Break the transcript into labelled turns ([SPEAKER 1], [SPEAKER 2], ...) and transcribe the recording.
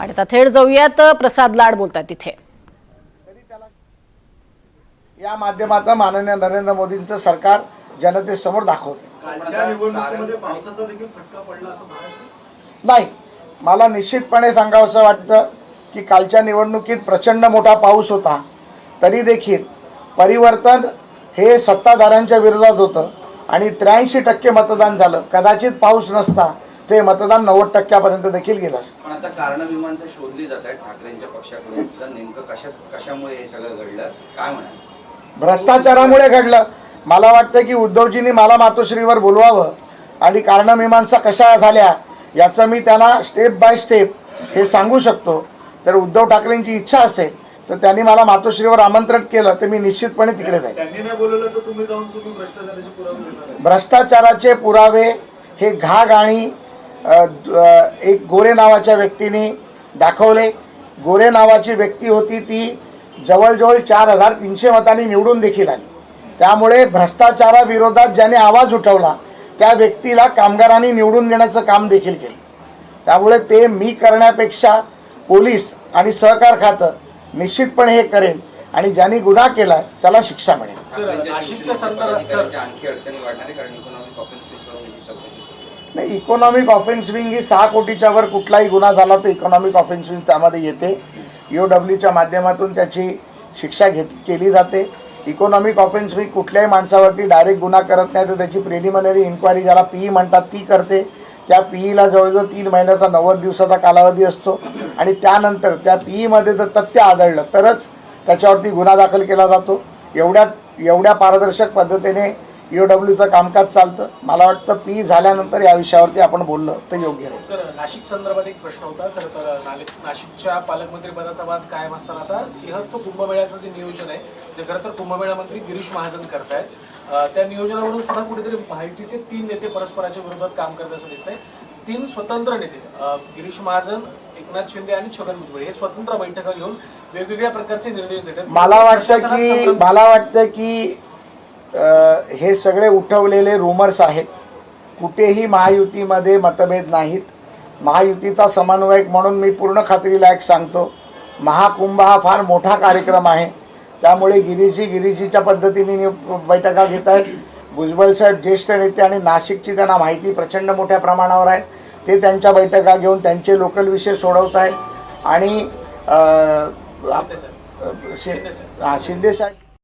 [SPEAKER 1] आणि आता थेट जाऊयात प्रसाद लाड बोलतात तिथे
[SPEAKER 2] या माध्यमातून माननीय नरेंद्र मोदींचं सरकार जनतेसमोर दाखवते.
[SPEAKER 3] कालच्या निवडणुकीमध्ये पावसाचा देखील फटका पडला असं म्हणायचं?
[SPEAKER 2] नाही मला निश्चितपणे सांगावंसं वाटतं की कालच्या निवडणुकीत प्रचंड मोठा पाऊस होता. तरी देखील परिवर्तन हे सत्ताधाऱ्यांच्या विरोधात होतं आणि त्र्याऐंशी टक्के मतदान झालं. कदाचित पाऊस नसता. ते मतदान नव्वद टक्क्यापर्यंत देखील गेलं असतं.
[SPEAKER 4] पण आता कारण मीमांसा शोधली जात आहे ठाकरेंच्या पक्षाकडून. तर नेमकं कशा कशामुळे हे सगळं घडलं? काय म्हणाल?
[SPEAKER 2] भ्रष्टाचारामुळे घडलं. मला वाटतं की उद्धवजींनी मला मातोश्रीवर बोलवावं आणि कारणमीमांसा कशा झाल्या याचं मी त्यांना स्टेप बाय स्टेप हे सांगू शकतो. तर उद्धव ठाकरेंची इच्छा असेल तर त्यांनी मला मातोश्रीवर आमंत्रण केलं तर मी निश्चितपणे तिकडे जाईल.
[SPEAKER 3] त्यांनी नाही बोलवलं तर तुम्ही जाऊन तुम्ही भ्रष्टाचाराचे पुरावे देणार आहे.
[SPEAKER 2] भ्रष्टाचाराचे पुरावे हे घाग आणि एक गोरे नावाच्या व्यक्तीने दाखवले. गोरे नावाची व्यक्ती होती ती जवळजवळ चार हजार तीनशे मतांनी निवडून देखील आली. त्यामुळे भ्रष्टाचाराविरोधात ज्याने आवाज उठवला त्या व्यक्तीला कामगारांनी निवडून देण्याचं काम देखील केलं. त्यामुळे ते मी करण्यापेक्षा पोलीस आणि सहकार खातं निश्चितपणे हे करेल आणि ज्यांनी गुन्हा केला त्याला शिक्षा मिळेल. नाही इकॉनॉमिक ऑफेन्सिंग ही सहा कोटीच्या वर कुठलाही गुन्हा झाला तर इकॉनॉमिक ऑफेन्सिंग त्यामध्ये येते. यू डब्ल्यूच्या माध्यमातून त्याची शिक्षा घेत केली जाते. इकॉनॉमिक ऑफेन्सिंग कुठल्याही माणसावरती डायरेक्ट गुन्हा करत नाही तर त्याची प्रिलिमिनरी इन्क्वायरी ज्याला ई म्हणतात ती करते. त्या पी ईला जवळजवळ तीन महिन्याचा नव्वद दिवसाचा कालावधी असतो. आणि त्यानंतर त्या पी ईमध्ये जर तथ्य आढळलं तरच त्याच्यावरती गुन्हा दाखल केला जातो. एवढ्या एवढ्या पारदर्शक पद्धतीने यू डब्ल्यूचं कामकाज चालतं. मला वाटतं पी झाल्यानंतर या विषयावरती आपण बोललं तर योग्य राहील.
[SPEAKER 5] सर नाशिक संदर्भात एक प्रश्न होता. तर तर नाशिकच्या पालकमंत्री पदाचा वाद कायम असताना आता सिंहस्थ कुंभमेळ्याचं जे नियोजन आहे जे खरं तर कुंभमेळा मंत्री गिरीश महाजन करतायत त्या नियोजनावरून सुद्धा कुठेतरी महायुतीचे तीन नेते परस्पराच्या विरोधात काम करत असं दिसतंय. तीन स्वतंत्र नेते गिरीश महाजन एकनाथ शिंदे आणि छगन भुजबळ हे स्वतंत्र बैठका घेऊन वेगवेगळ्या प्रकारचे निर्देश देतात.
[SPEAKER 2] मला वाटतं की मला वाटतं की हे सगळे उठवलेले रुमर्स आहेत. कुठेही महायुतीमध्ये मतभेद नाहीत. महायुतीचा समन्वयक म्हणून मी पूर्ण खात्रीलायक सांगतो. महाकुंभ हा फार मोठा कार्यक्रम आहे. त्यामुळे गिरीजी गिरीजीच्या पद्धतीने बैठका घेत आहेत. भुजबळ साहेब ज्येष्ठ नेते आणि नाशिकची त्यांना माहिती प्रचंड मोठ्या प्रमाणावर आहे. ते त्यांच्या बैठका घेऊन त्यांचे लोकल विषय सोडवत आहेत. आणि शिंदे साहेब.